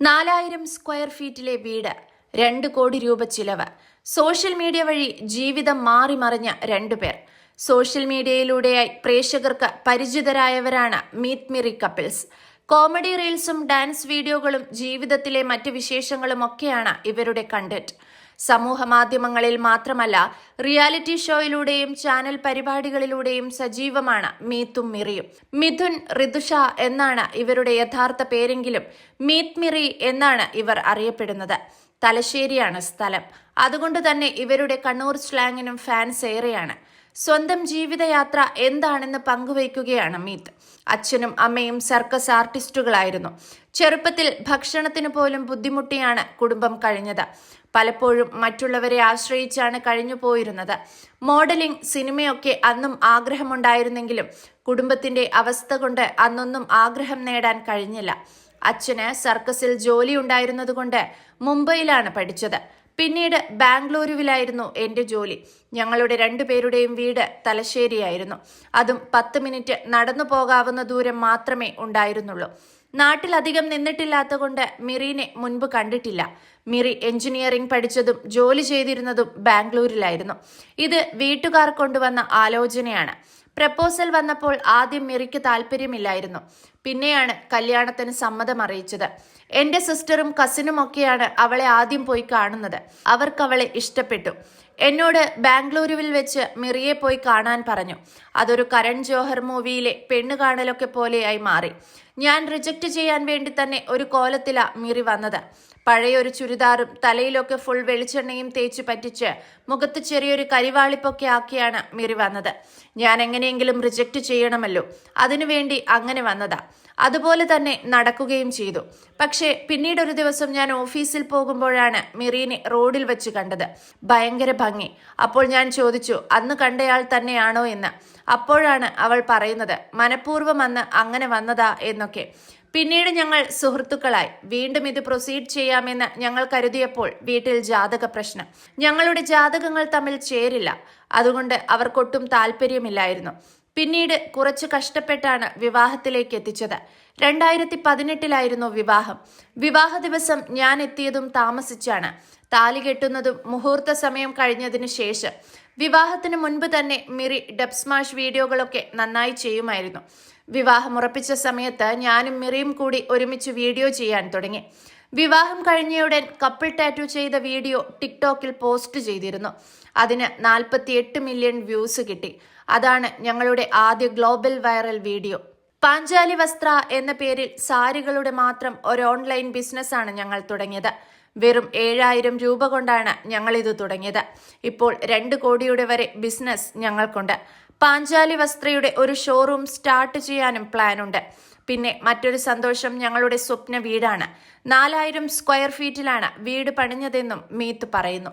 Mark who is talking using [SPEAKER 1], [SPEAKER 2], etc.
[SPEAKER 1] നാലായിരം സ്ക്വയർ ഫീറ്റിലെ വീട് രണ്ട് കോടി രൂപ ചിലവ്. സോഷ്യൽ മീഡിയ വഴി ജീവിതം മാറി മറിഞ്ഞ രണ്ടുപേർ സോഷ്യൽ മീഡിയയിലൂടെയായി പ്രേക്ഷകർക്ക് പരിചിതരായവരാണ് മീറ്റ് മിറി കപ്പിൾസ്. കോമഡി റീൽസും ഡാൻസ് വീഡിയോകളും ജീവിതത്തിലെ മറ്റ് വിശേഷങ്ങളുമൊക്കെയാണ് ഇവരുടെ കണ്ടന്റ്. സമൂഹ മാധ്യമങ്ങളിൽ മാത്രമല്ല റിയാലിറ്റി ഷോയിലൂടെയും ചാനൽ പരിപാടികളിലൂടെയും സജീവമാണ് മീത്തും മിറിയും. മിഥുൻ ഋതുഷ എന്നാണ് ഇവരുടെ യഥാർത്ഥ പേരെങ്കിലും മീത് മിറി എന്നാണ് ഇവർ അറിയപ്പെടുന്നത്. തലശ്ശേരിയാണ് സ്ഥലം. അതുകൊണ്ട് തന്നെ ഇവരുടെ കണ്ണൂർ സ്ലാങ്ങിനും ഫാൻസ് ഏറെയാണ്. സ്വന്തം ജീവിതയാത്ര എന്താണെന്ന് പങ്കുവയ്ക്കുകയാണ് മീത്. അച്ഛനും അമ്മയും സർക്കസ് ആർട്ടിസ്റ്റുകളായിരുന്നു. ചെറുപ്പത്തിൽ ഭക്ഷണത്തിന് പോലും ബുദ്ധിമുട്ടിയാണ് കുടുംബം കഴിഞ്ഞത്. പലപ്പോഴും മറ്റുള്ളവരെ ആശ്രയിച്ചാണ് കഴിഞ്ഞു പോയിരുന്നത്. മോഡലിംഗ് സിനിമയൊക്കെ അന്നും ആഗ്രഹമുണ്ടായിരുന്നെങ്കിലും കുടുംബത്തിന്റെ അവസ്ഥ കൊണ്ട് അന്നൊന്നും ആഗ്രഹം നേടാൻ കഴിഞ്ഞില്ല. അച്ഛന് സർക്കസിൽ ജോലി ഉണ്ടായിരുന്നതുകൊണ്ട് മുംബൈയിലാണ് പഠിച്ചത്. പിന്നീട് ബാംഗ്ലൂരുവിലായിരുന്നു എന്റെ ജോലി. ഞങ്ങളുടെ രണ്ടുപേരുടെയും വീട് തലശ്ശേരിയായിരുന്നു. അതും പത്ത് മിനിറ്റ് നടന്നു പോകാവുന്ന ദൂരം മാത്രമേ ഉണ്ടായിരുന്നുള്ളൂ. നാട്ടിലധികം നിന്നിട്ടില്ലാത്തതുകൊണ്ട് മിറീനെ മുൻപ് കണ്ടിട്ടില്ല. മിറി എഞ്ചിനീയറിംഗ് പഠിച്ചതും ജോലി ചെയ്തിരുന്നതും ബാംഗ്ലൂരിലായിരുന്നു. ഇത് വീട്ടുകാർ കൊണ്ടുവന്ന ആലോചനയാണ്. പ്രപ്പോസൽ വന്നപ്പോൾ ആദ്യം മിറിക്ക് താല്പര്യമില്ലായിരുന്നു പിന്നെയാണ് കല്യാണത്തിന് സമ്മതം അറിയിച്ചത്. എന്റെ സിസ്റ്ററും കസിനും ഒക്കെയാണ് അവളെ ആദ്യം പോയി കാണുന്നത്. അവർക്ക് അവളെ ഇഷ്ടപ്പെട്ടു. എന്നോട് ബാംഗ്ലൂരുവിൽ വെച്ച് മിറിയെ പോയി കാണാൻ പറഞ്ഞു. അതൊരു കരൺ ജോഹർ മൂവിയിലെ പെണ്ണ് കാണലൊക്കെ പോലെയായി മാറി. ഞാൻ റിജക്റ്റ് ചെയ്യാൻ വേണ്ടി തന്നെ ഒരു കോലത്തിലാ മിറി വന്നത്. പഴയ ഒരു ചുരിദാറും തലയിലൊക്കെ ഫുൾ വെളിച്ചെണ്ണയും തേച്ച് പറ്റിച്ച് മുഖത്ത് ചെറിയൊരു കരിവാളിപ്പൊക്കെ ആക്കിയാണ് മിറി വന്നത്. ഞാൻ എങ്ങനെയെങ്കിലും റിജക്റ്റ് ചെയ്യണമല്ലോ. അതിനുവേണ്ടി അങ്ങനെ വന്നതാ. അതുപോലെ തന്നെ നടക്കുകയും ചെയ്തു. പക്ഷേ പിന്നീട് ഒരു ദിവസം ഞാൻ ഓഫീസിൽ പോകുമ്പോഴാണ് മിറീനെ റോഡിൽ വെച്ച് കണ്ടത്. ഭയങ്കര ഭംഗി. അപ്പോൾ ഞാൻ ചോദിച്ചു അന്ന് കണ്ടയാൾ തന്നെയാണോ? എന്ന്. അപ്പോഴാണ് അവൾ പറയുന്നത് മനഃപൂർവം അന്ന് അങ്ങനെ വന്നതാ എന്നൊക്കെ. പിന്നീട് ഞങ്ങൾ സുഹൃത്തുക്കളായി. വീണ്ടും ഇത് പ്രൊസീഡ് ചെയ്യാമെന്ന് ഞങ്ങൾ കരുതിയപ്പോൾ വീട്ടിൽ ജാതക പ്രശ്നം. ഞങ്ങളുടെ ജാതകങ്ങൾ തമ്മിൽ ചേരില്ല. അതുകൊണ്ട് അവർക്കൊട്ടും താല്പര്യമില്ലായിരുന്നു. പിന്നീട് കുറച്ച് കഷ്ടപ്പെട്ടാണ് വിവാഹത്തിലേക്ക് എത്തിച്ചത്. രണ്ടായിരത്തി പതിനെട്ടിലായിരുന്നു വിവാഹം. വിവാഹ ദിവസം ഞാൻ എത്തിയതും താമസിച്ചാണ്. താലി കെട്ടുന്നതും മുഹൂർത്ത സമയം കഴിഞ്ഞതിന് ശേഷം വിവാഹത്തിന് മുൻപ് തന്നെ മിറി ഡെപ്സ്മാഷ് വീഡിയോകളൊക്കെ നന്നായി ചെയ്യുമായിരുന്നു. വിവാഹം ഉറപ്പിച്ച സമയത്ത് ഞാനും മിറിയും കൂടി ഒരുമിച്ച് വീഡിയോ ചെയ്യാൻ തുടങ്ങി. വിവാഹം കഴിഞ്ഞയുടൻ കപ്പിൾ ടാറ്റു ചെയ്ത വീഡിയോ ടിക്ടോക്കിൽ പോസ്റ്റ് ചെയ്തിരുന്നു. അതിന് നാൽപ്പത്തിയെട്ട് മില്യൺ വ്യൂസ് കിട്ടി. അതാണ് ഞങ്ങളുടെ ആദ്യ ഗ്ലോബൽ വൈറൽ വീഡിയോ. പാഞ്ചാലി വസ്ത്ര എന്ന പേരിൽ സാരികളുടെ മാത്രം ഒരു ഓൺലൈൻ ബിസിനസ്സാണ് ഞങ്ങൾ തുടങ്ങിയത്. വെറും ഏഴായിരം രൂപ കൊണ്ടാണ് ഞങ്ങൾ ഇത് തുടങ്ങിയത്. ഇപ്പോൾ രണ്ട് കോടിയുടെ വരെ ബിസിനസ് ഞങ്ങൾക്കുണ്ട്. പാഞ്ചാലി വസ്ത്രയുടെ ഒരു ഷോറൂം സ്റ്റാർട്ട് ചെയ്യാനും പ്ലാനുണ്ട്. പിന്നെ മറ്റൊരു സന്തോഷം ഞങ്ങളുടെ സ്വപ്ന വീടാണ്. നാലായിരം സ്ക്വയർ ഫീറ്റിലാണ് വീട് പണിഞ്ഞതെന്നും മീത്ത് പറയുന്നു.